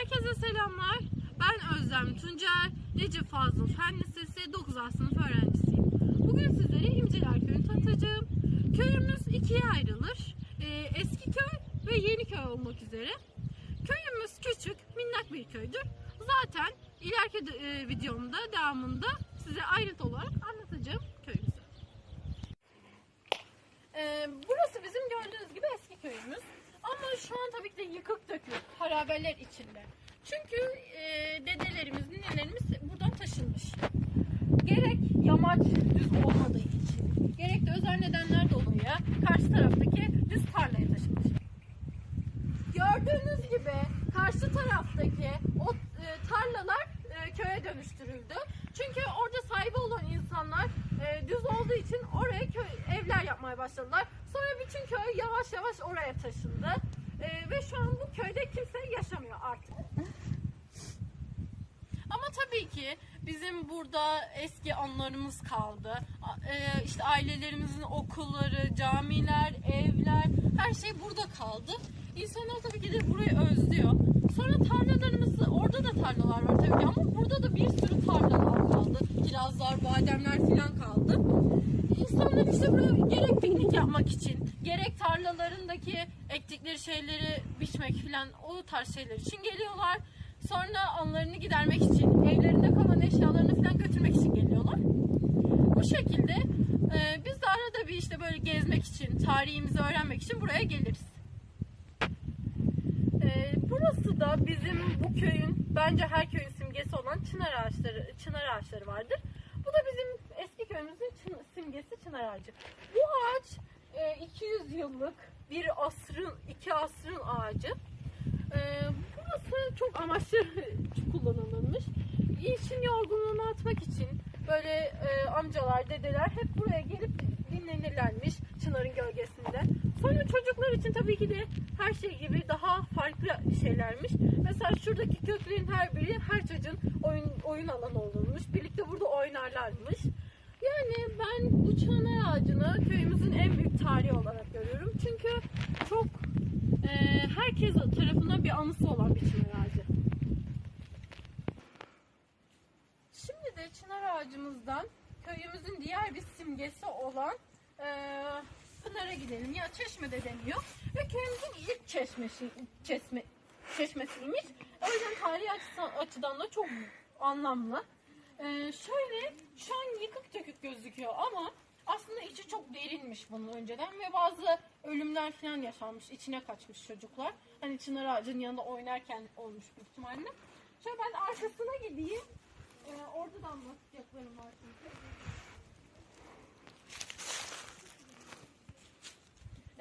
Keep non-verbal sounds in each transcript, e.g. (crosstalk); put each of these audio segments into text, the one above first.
Herkese selamlar. Ben Özlem Tuncer, Recep Fazıl Fen Lisesi 9. sınıf öğrencisiyim. Bugün sizlere İmciler Köyü'nü tanıtacağım. Köyümüz ikiye ayrılır. Ee, eski köy ve yeni köy olmak üzere. Köyümüz küçük, minnak bir köydür. Zaten ileriki de- e, videomda, devamında size ayrıntı olarak anlatacağım köyümüzü. Ee, burası bizim gördüğünüz gibi eski köyümüz. Ama şu an tabii ki de yıkık dökük, harabeler içinde. Çünkü e, dedelerimiz, ninelerimiz buradan taşınmış. Gerek yamaç düz olmadığı için, gerek de özel nedenler dolayı karşı taraftaki düz tarlaya taşınmış. Gördüğünüz gibi karşı taraftaki o e, tarlalar e, köye dönüştürüldü. Çünkü orada sahibi olan insanlar düz olduğu için oraya köy, evler yapmaya başladılar. Sonra bütün köy yavaş yavaş oraya taşındı. E, ve şu an bu köyde kimse yaşamıyor artık. Ama tabii ki bizim burada eski anılarımız kaldı. A- e, işte ailelerimizin okulları, camiler, evler her şey burada kaldı. İnsanlar tabii de burayı özlüyor. Sonra tarlalarımız, orada da tarlalar var tabii ki ama burada da bir sürü tarlalar kaldı. Kirazlar, bademler falan kaldı. İnsanlar işte buraya gerek piknik yapmak için, gerek tarlalarındaki ektikleri şeyleri biçmek falan o tarz şeyler için geliyorlar. Sonra anılarını gidermek için, evlerinde kalan eşyalarını falan götürmek için geliyorlar. Bu şekilde e, biz de arada bir işte böyle gezmek için, tarihimizi öğrenmek için buraya geliriz. E, burası da bizim bu köyün, bence her köyün simgesi olan çınar ağaçları, çınar ağaçları vardır. Bu da bizim eski köyümüzün çın- simgesi çınar ağacı. Bu ağaç e, 200 yıllık bir asrın, iki asrın ağacı. E, burası çok amaçlı (laughs) kullanılmış. İşin yorgunluğunu atmak için böyle e, amcalar, dedeler hep buraya gelip dinlenirlermiş. Sonra çocuklar için tabii ki de her şey gibi daha farklı şeylermiş. Mesela şuradaki köklerin her biri her çocuğun oyun, oyun alanı olurmuş. Birlikte burada oynarlarmış. Yani ben bu çınar ağacını köyümüzün en büyük tarihi olarak görüyorum. Çünkü çok e, herkes tarafından bir anısı olan bir çınar ağacı. Şimdi de çınar ağacımızdan köyümüzün diğer bir simgesi olan e, Pınar'a gidelim. Ya çeşme de deniyor. Ve köyümüzün ilk çeşmesi, çeşme, çeşmesiymiş. O yüzden tarihi açıdan, açıdan da çok anlamlı. E, şöyle şu an yıkık dökük gözüküyor ama aslında içi çok derinmiş bunun önceden ve bazı ölümler falan yaşanmış. içine kaçmış çocuklar. Hani çınar ağacının yanında oynarken olmuş büyük ihtimalle. Şöyle ben arkasına gideyim. Ee, orada da anlatacaklarım var çünkü.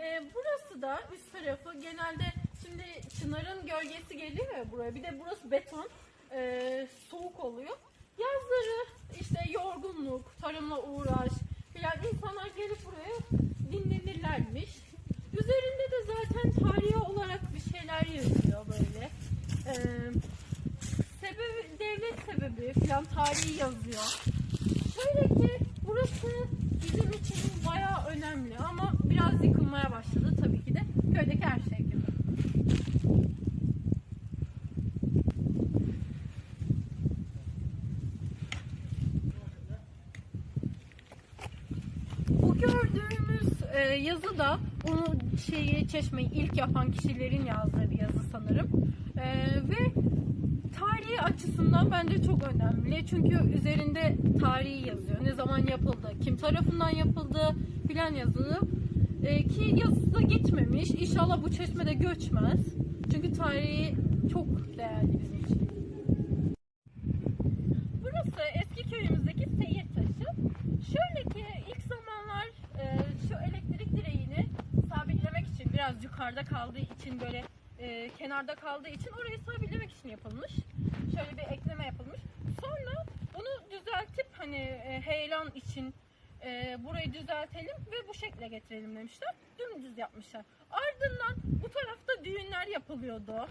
Ee, burası da üst tarafı genelde şimdi Çınar'ın gölgesi geliyor ya buraya. Bir de burası beton. Ee, soğuk oluyor. Yazları işte yorgunluk, tarımla uğraş filan insanlar gelip buraya dinlenirlermiş. Üzerinde de zaten tarihi olarak bir şeyler yazıyor böyle. Ee, sebebi, devlet sebebi falan tarihi yazıyor. Şöyle ki burası bizim için bayağı önemli ama biraz yıkılmaya başladı tabii ki de köydeki her şey gibi. Bu gördüğümüz e, yazı da bunu şeyi çeşmeyi ilk yapan kişilerin yazdığı bir yazı sanırım. E, ve tarihi açısından bence çok önemli. Çünkü üzerinde tarihi yazıyor. Ne zaman yapıldı, kim tarafından yapıldı filan yazılı. E, ki yazısı da gitmemiş. İnşallah bu çeşme de göçmez. Çünkü tarihi çok değerli bizim için. Burası eski köyümüzdeki seyir taşı. Şöyle ki ilk zamanlar e, şu elektrik direğini sabitlemek için biraz yukarıda kaldığı için böyle e, kenarda kaldığı için orayı sabitlemek için yapılmış. Şöyle bir ekleme yapılmış. Sonra bunu düzeltip hani e, heyelan için e, burayı düzeltelim ve bu şekle getirelim demişler. Dümdüz yapmışlar. Ardından bu tarafta düğünler yapılıyordu.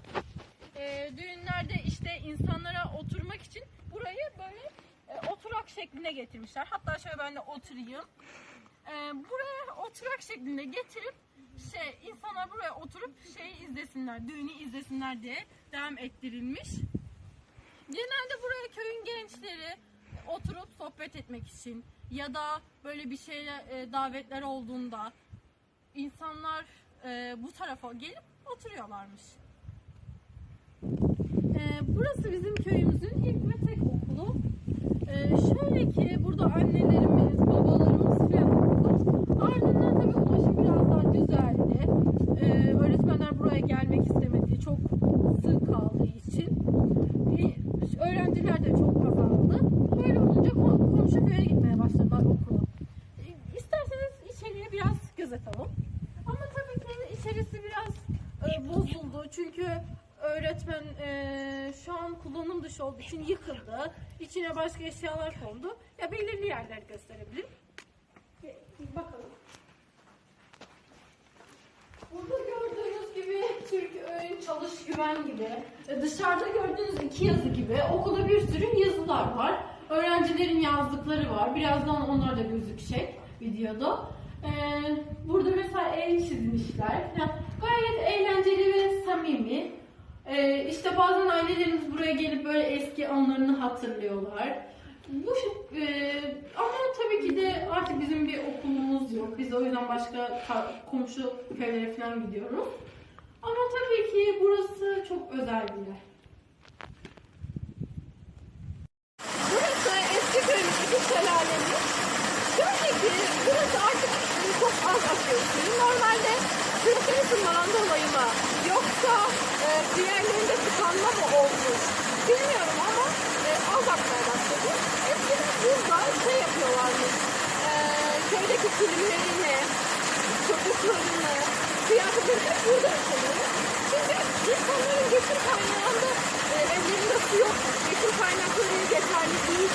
E, düğünlerde işte insanlara oturmak için burayı böyle e, oturak şekline getirmişler. Hatta şöyle ben de oturayım. e, buraya oturak şeklinde getirip şey insanlar buraya oturup şeyi izlesinler, düğünü izlesinler diye devam ettirilmiş. Genelde buraya köyün gençleri oturup sohbet etmek için ya da böyle bir şeyle e, davetler olduğunda insanlar e, bu tarafa gelip oturuyorlarmış. E, burası bizim köyümüzün ilk ve tek okulu. Şöyle ki burada annelerimiz, babalarımız falan okudu. Ardından tabii ulaşım biraz daha düzeldi. Öğretmenler buraya gelmek istemedi. Çok sığ kaldığı için. E, öğrenciler de çok azaldı. Böyle olunca kom- komşu köye gitmeye başladılar okula. E, İsterseniz içeriye biraz göz atalım. Ama tabii ki içerisi biraz e, bozuldu. Çünkü öğretmen e, şu an kullanım dışı olduğu için yıkıldı. İçine başka eşyalar kondu. Ya belirli yerler gösterebilirim. Bakalım. Burada gördüğünüz gibi Türk Öğün Çalış Güven gibi, e, dışarıda gördüğünüz iki yazı gibi okulda bir sürü yazılar var. Öğrencilerin yazdıkları var. Birazdan onlar da gözükecek videoda. E, burada mesela el çizmişler. Yani gayet eğlenceli ve samimi. E, işte bazen ailelerimiz buraya gelip böyle eski anlarını hatırlıyorlar. Bu e, ama tabii ki de artık bizim bir okulumuz yok. Biz o yüzden başka ka- komşu köylere falan gidiyoruz. Ama tabii ki burası çok özel bir yer. Burası eski köyümüzdeki şelalemiz. Şöyle ki burası artık çok az akıyor. Normalde küresel ısınmadan dolayı mı yoksa e, diğerlerinde tıkanma mı olmuş bilmiyorum ama e, az akmaya başladı. Eskiden burada şey yapıyorlarmış. E, köydeki kilimlerini, çocuklarını, kıyafetlerini burada yıkanıyor. Çünkü insanların geçim kaynağında e, evlerinde su yok. Geçim kaynakları yeterli değil.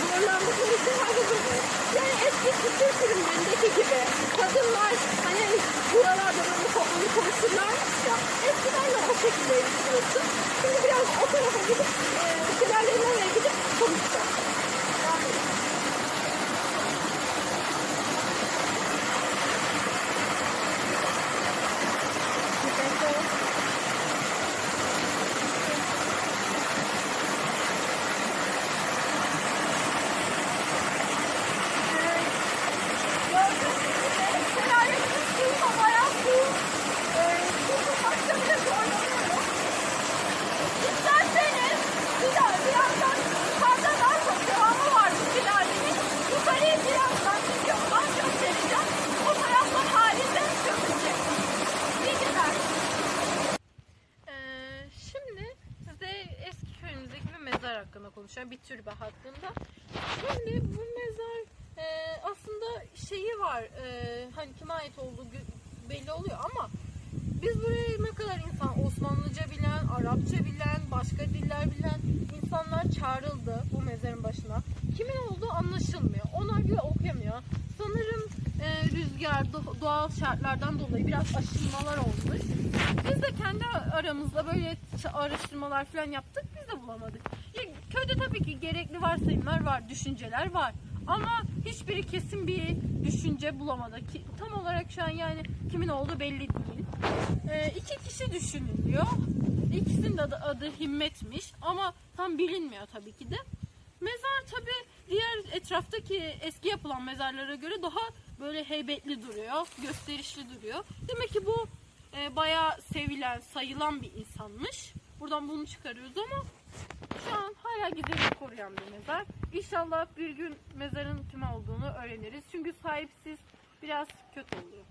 Zorlandıkları için burada. Yani eski Türk filmlerindeki gibi kadınlar hani buralarda böyle toplanı konuşurlarmış ya. Eskiden de o şekilde yaşıyorsun. Şimdi biraz o tarafa gidip e, şelalenin oraya gidip konuşacağız. Yani Gördüğünüz gibi şelalenin suyu da bayağı su. E, su tutmakta bile zorlanıyorum. İsterseniz bir daha birazdan yukarıda daha çok devamı var bu şelalenin. Yukarıya birazdan videomdan göstereceğim. Fotoğraflar halinde görünecek. İyi günler. Ee, şimdi size eski köyümüzdeki bir mezar hakkında konuşacağım. Bir türbe hakkında. Şimdi bu mezar e, aslında şeyi var. e, hani kime ait olduğu gö- belli oluyor ama biz buraya ne kadar insan Osmanlıca bilen, Arapça bilen, başka diller bilen insanlar çağrıldı bu mezarın başına. Kimin olduğu anlaşılmıyor. Onlar bile okuyamıyor. Sanırım e, rüzgar, do- doğal şartlardan dolayı biraz aşınmalar olmuş. Biz de kendi aramızda böyle araştırmalar falan yaptık. Biz de bulamadık. Ya, köyde tabii ki gerekli varsayımlar var, düşünceler var. Ama hiçbiri kesin bir düşünce bulamadı. Ki, tam olarak şu an yani kimin olduğu belli değil. Ee, iki kişi düşünülüyor. İkisinin de adı, adı Himmet'miş ama tam bilinmiyor tabii ki de. Mezar tabii diğer etraftaki eski yapılan mezarlara göre daha böyle heybetli duruyor, gösterişli duruyor. Demek ki bu e, bayağı sevilen, sayılan bir insanmış. Buradan bunu çıkarıyoruz ama şu an hala gizliliği koruyan bir mezar. İnşallah bir gün mezarın kime olduğunu öğreniriz. Çünkü sahipsiz biraz kötü oluyor.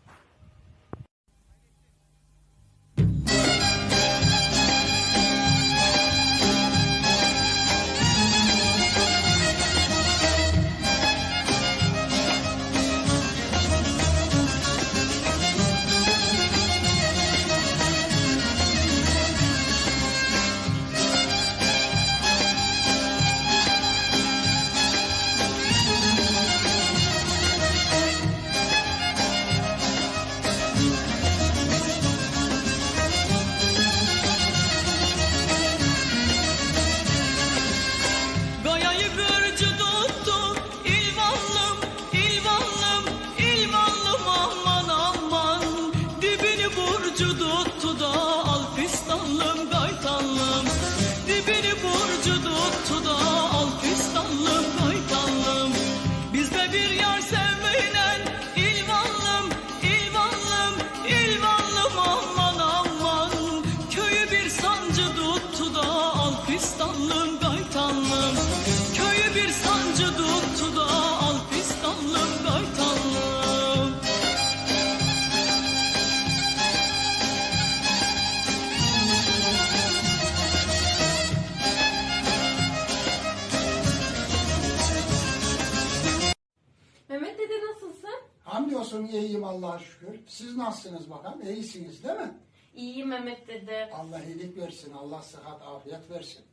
Allah'a şükür. Siz nasılsınız bakalım? İyisiniz değil mi? İyi Mehmet dede. Allah iyilik versin. Allah sıhhat, afiyet versin.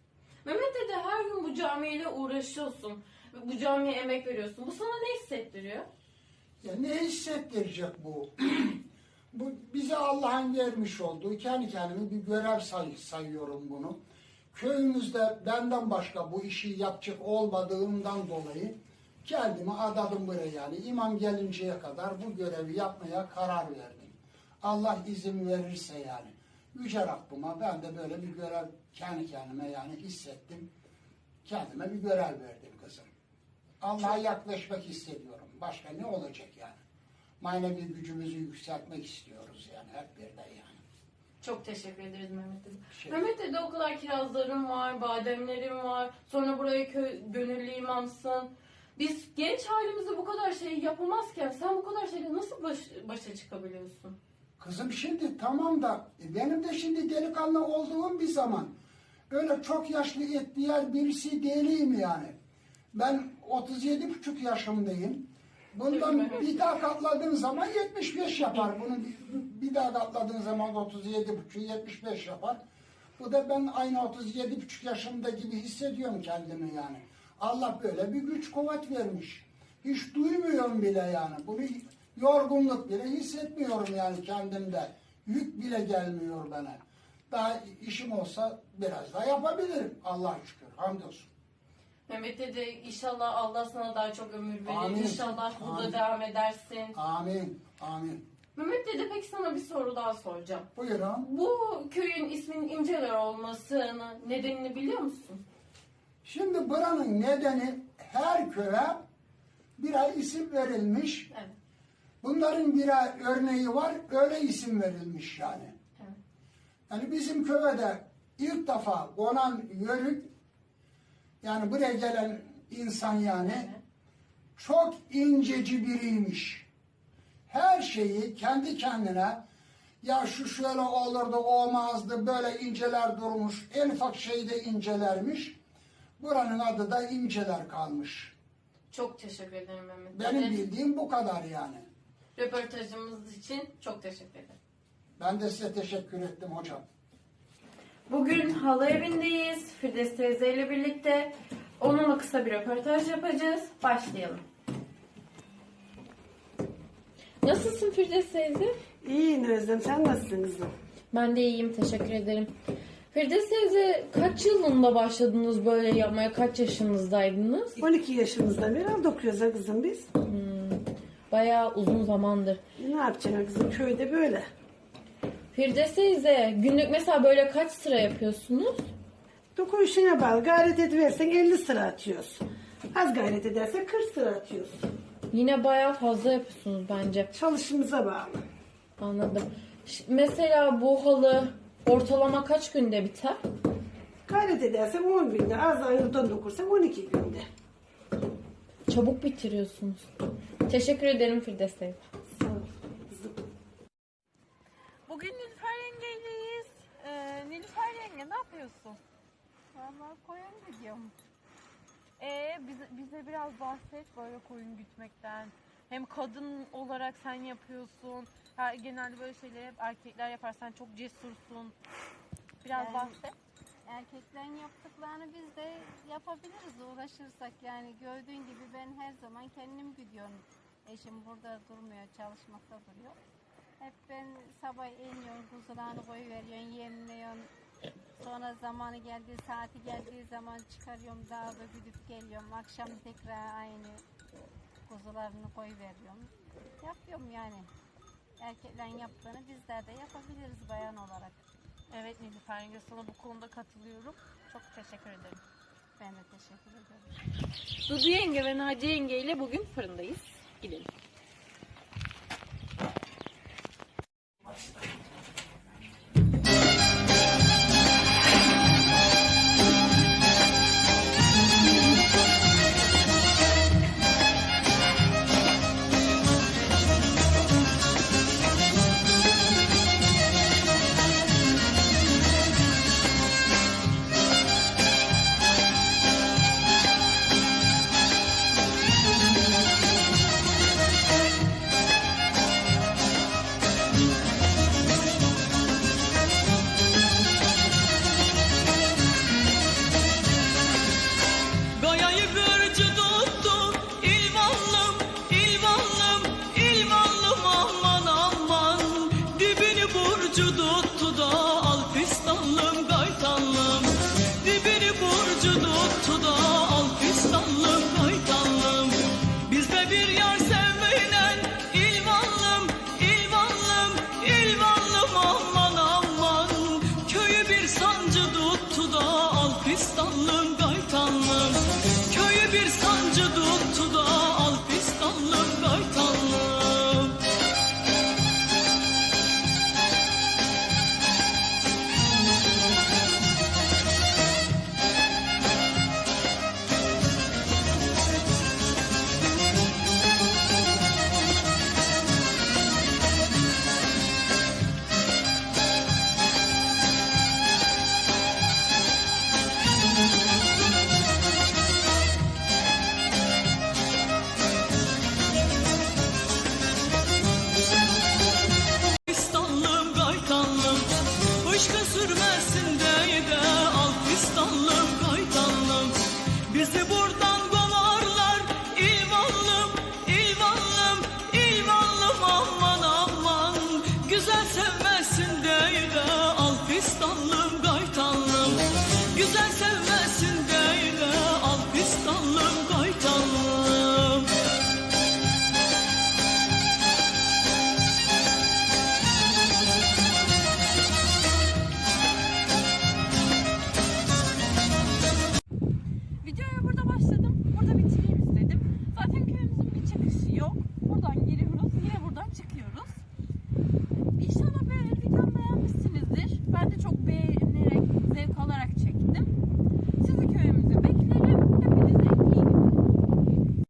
Mehmet dede her gün bu camiyle uğraşıyorsun. Bu camiye emek veriyorsun. Bu sana ne hissettiriyor? Ya ne hissettirecek bu? (clears throat) bu bize Allah'ın vermiş olduğu kendi kendime bir görev say sayıyorum bunu. Köyümüzde benden başka bu işi yapacak olmadığımdan dolayı kendimi adadım buraya yani. İmam gelinceye kadar bu görevi yapmaya karar verdim. Allah izin verirse yani. Yüce Rabbime ben de böyle bir görev kendi kendime yani hissettim. Kendime bir görev verdim kızım. Allah'a yaklaşmak hissediyorum. Başka ne olacak yani? Manevi gücümüzü yükseltmek istiyoruz yani hep birden yani. Çok teşekkür ederiz Mehmet dede. Şey- Mehmet dede o kadar kirazlarım var, bademlerim var. Sonra buraya köy, gönüllü imamsın. Biz genç halimizde bu kadar şey yapamazken sen bu kadar şeyle nasıl baş, başa çıkabiliyorsun? Kızım şimdi tamam da benim de şimdi delikanlı olduğum bir zaman öyle çok yaşlı ihtiyar birisi değilim yani. Ben 37 buçuk yaşımdayım. Bundan bir daha katladığın zaman 75 yapar. Bunu bir, bir daha katladığın zaman 37 buçuk 75 yapar. Bu da ben aynı 37 buçuk yaşımda gibi hissediyorum kendimi yani. Allah böyle bir güç kuvvet vermiş. Hiç duymuyorum bile yani. Bunu yorgunluk bile hissetmiyorum yani kendimde. Yük bile gelmiyor bana. Daha işim olsa biraz daha yapabilirim. Allah şükür. Hamdolsun. Mehmet dede inşallah Allah sana daha çok ömür verir. Amin. İnşallah burada Amin. devam edersin. Amin. Amin. Mehmet dede peki sana bir soru daha soracağım. Buyurun. Bu köyün isminin İmceler olmasının nedenini biliyor musun? Şimdi buranın nedeni her köye birer isim verilmiş. Evet. Bunların birer örneği var. Öyle isim verilmiş yani. evet. Yani bizim köyde ilk defa konan yörük yani buraya gelen insan yani Evet. çok inceci biriymiş. Her şeyi kendi kendine ya şu şöyle olurdu olmazdı böyle inceler durmuş. En ufak şeyi de incelermiş. Buranın adı da inceler kalmış. Çok teşekkür ederim Mehmet Benim dede. bildiğim bu kadar yani. Röportajımız için çok teşekkür ederim. Ben de size teşekkür ettim hocam. Bugün halı evindeyiz. Firdevs teyze ile birlikte. Onunla kısa bir röportaj yapacağız. Başlayalım. Nasılsın Firdevs teyze? İyiyim Özlem, sen nasılsın kızım? Ben de iyiyim. Teşekkür ederim. Firdevs teyze kaç yılında başladınız böyle yapmaya? Kaç yaşınızdaydınız? 12 yaşımızdan beri halde okuyoruz ha kızım biz. Bayağı uzun zamandır. Ne yapacaksın kızım, köyde böyle. Firdevs teyze günlük mesela böyle kaç sıra yapıyorsunuz? Doku işine bağlı, gayret ediversen 50 sıra atıyorsun. Az gayret edersen 40 sıra atıyorsun. Yine bayağı fazla yapıyorsunuz bence. Çalışımıza bağlı. Anladım. Ş- Mesela bu halı ortalama kaç günde biter? Gayret edersen 10 günde, az ayırdan dokursan 12 günde. Çabuk bitiriyorsunuz. Teşekkür ederim Firdevs teyze. Sağ ol. Bugün Nilüfer yengeyleyiz. Ee, Nilüfer yenge ne yapıyorsun? Vallahi koyun gidiyorum. Ee, bize, bize biraz bahset böyle koyun gütmekten. Hem kadın olarak sen yapıyorsun. Genelde böyle şeyleri hep erkekler yapar. Sen çok cesursun. Biraz Yani- bahset. Erkeklerin yaptıklarını biz de yapabiliriz uğraşırsak. Yani gördüğün gibi ben her zaman kendim gidiyorum. Eşim burada durmuyor, çalışmakta duruyor. Hep ben sabah iniyorum, kuzularını koyuveriyorsun, yemliyorsun. Sonra zamanı geldiği, saati geldiği zaman çıkarıyorum, dağda güdüp geliyorum. Akşam tekrar aynı kuzularını koyuveriyorum. Yapıyorum yani. Erkeklerin yaptığını bizler de yapabiliriz bayan olarak. Evet Nilüfer yenge sana bu konuda katılıyorum. Çok teşekkür ederim. Ben de teşekkür ederim. Dudu yenge ve Naci yenge ile bugün fırındayız. Gidelim.